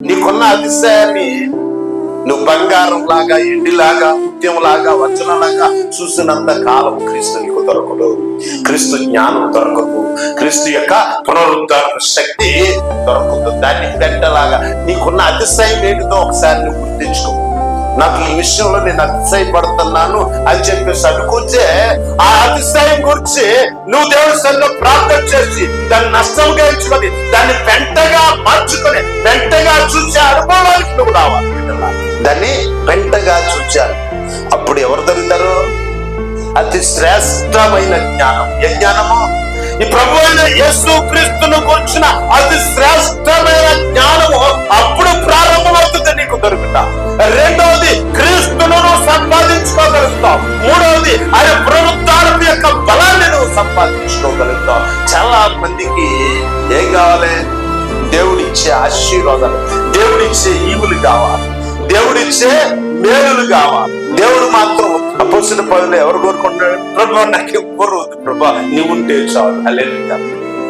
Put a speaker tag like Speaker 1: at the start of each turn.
Speaker 1: నీకున్న అతిశయాన్ని నువ్వు బంగారం లాగా ఎండిలాగా ముత్యం లాగా వచనలాగా చూసినంత కాలం క్రీస్తు నీకు దొరకదు క్రీస్తు జ్ఞానం దొరకదు. క్రీస్తు యొక్క పునరుద్ధరణ శక్తి దొరకదు. దాన్ని గంటలాగా నీకున్న అతిశయం ఏంటిదో ఒకసారి నువ్వు గుర్తించుకో. నాకు ఈ విషయంలో నేను అతిశయపడుతున్నాను అని చెప్పేసి అనుకుంటే ఆ అతిశయం గురించి నువ్వు దేవుడి సన్నిలో ప్రార్థన చేసి దాన్ని నష్టంగా ఎంచుకొని దాన్ని పెంటగా మార్చుకొని వెంటగా అప్పుడు ఎవరు దొరుకుతారు? అతి శ్రేష్టమైన జ్ఞానం. ఏ జ్ఞానము? ఈ ప్రభు అయిన యేసు క్రీస్తును కూర్చున్న అతి శ్రేష్టమైన జ్ఞానము అప్పుడు ప్రారంభమవుతుంది నీకు దొరుకుతా. రెండవది క్రీస్తును సంపాదించుకోగలుగుతావు. మూడవది ఆయన పునరుద్ధానం యొక్క బలాన్ని నువ్వు సంపాదించుకోగలుగుతావు. చాలా మందికి ఏం కావాలి? దేవుడిచ్చే ఆశీర్వాదాలు దేవుడిచ్చే ఈవులు కావాలి. దేవుడిచ్చే మేలులు కావాలి. దేవుడు మాత్రం అపోసిన పనులు ఎవరు కోరుకుంటున్నాడు ప్రభా నాకు ఎవ్వరు వద్దు ప్రభా. నీవు ఉంటే చాలు. అల్లెలుగా